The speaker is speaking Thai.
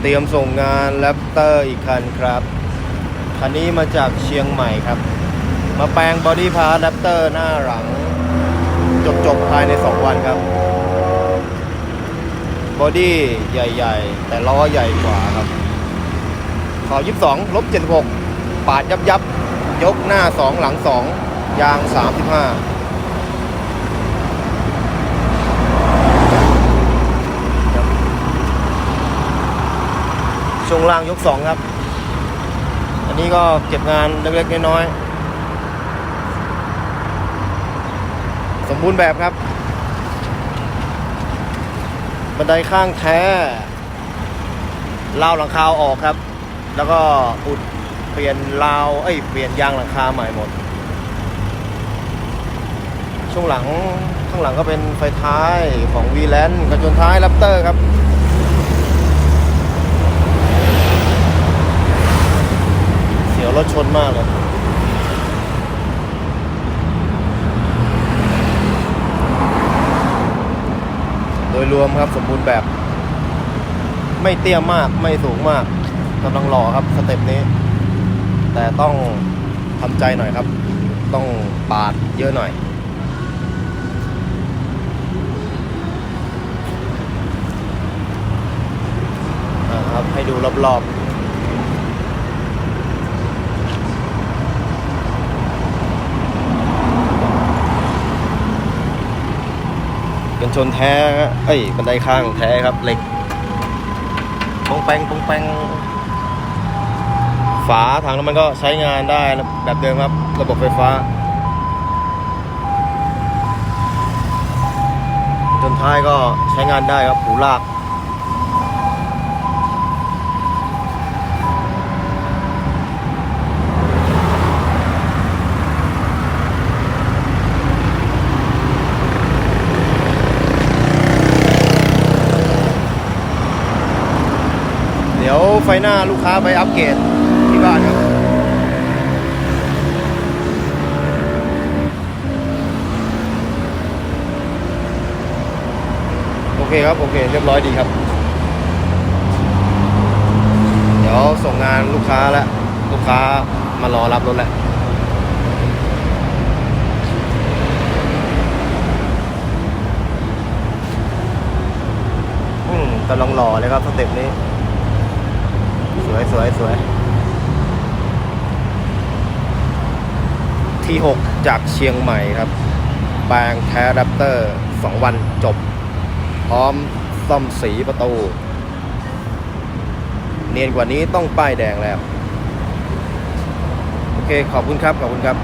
เตรียมส่งงานแรปเตอร์อีกคันครับ คันนี้มาจากเชียงใหม่ครับ มาแปลงบอดี้พาร์ทแรปเตอร์หน้าหลัง จบจบภายใน 2 วันครับ บอดี้ใหญ่ ๆ แต่ล้อใหญ่กว่าครับ ขอ 22ลบ76 ปาดยับยับ ยกหน้า 2 หลัง 2 ยาง 35 ช่วงล่างยก2ครับ อันนี้ก็เก็บงานเล็กๆน้อยๆสมบูรณ์แบบครับ บันไดข้างแท้ราวหลังคาออกครับ แล้วก็อุดเปลี่ยนราวเอ้ยเปลี่ยนยางหลังคาใหม่หมด ช่วงหลังข้างหลังก็เป็นไฟท้ายของ v l a n กระจนท้าย Raptor ครับ ถชนมากเลย โดยรวมครับสมบูรณ์แบบ ไม่เตี้ยมากไม่สูงมากกำลังหล่อครับสเต็ปนี้ แต่ต้องทำใจหน่อยครับ ต้องปาดเยอะหน่อยครับให้ดูรอบๆ กันชนแท้เอ้ยบันไดข้างแท้ครับเหล็กปองแปงปองแปงฝาถังน้ำมันก็ใช้งานได้แบบเดิมครับ ระบบไฟฟ้า จนท้ายก็ใช้งานได้ครับหูลาก เดี๋ยวไฟหน้าลูกค้าไปอัปเกรดที่บ้านครับโอเคครับ โอเค เรียบร้อยดีครับ เดี๋ยวส่งงานลูกค้าแล้ว ลูกค้ามารอรับรถแล้วอืมกำลังหล่อเลยครับสเต็ปนี้ สวยสวยสวยที่ 6 จากเชียงใหม่ครับ แปลงแท้ดัปเตอร์ 2 วันจบ พร้อมซ่อมสีประตู เนียนกว่านี้ต้องป้ายแดงแล้ว โอเค ขอบคุณครับ ขอบคุณครับ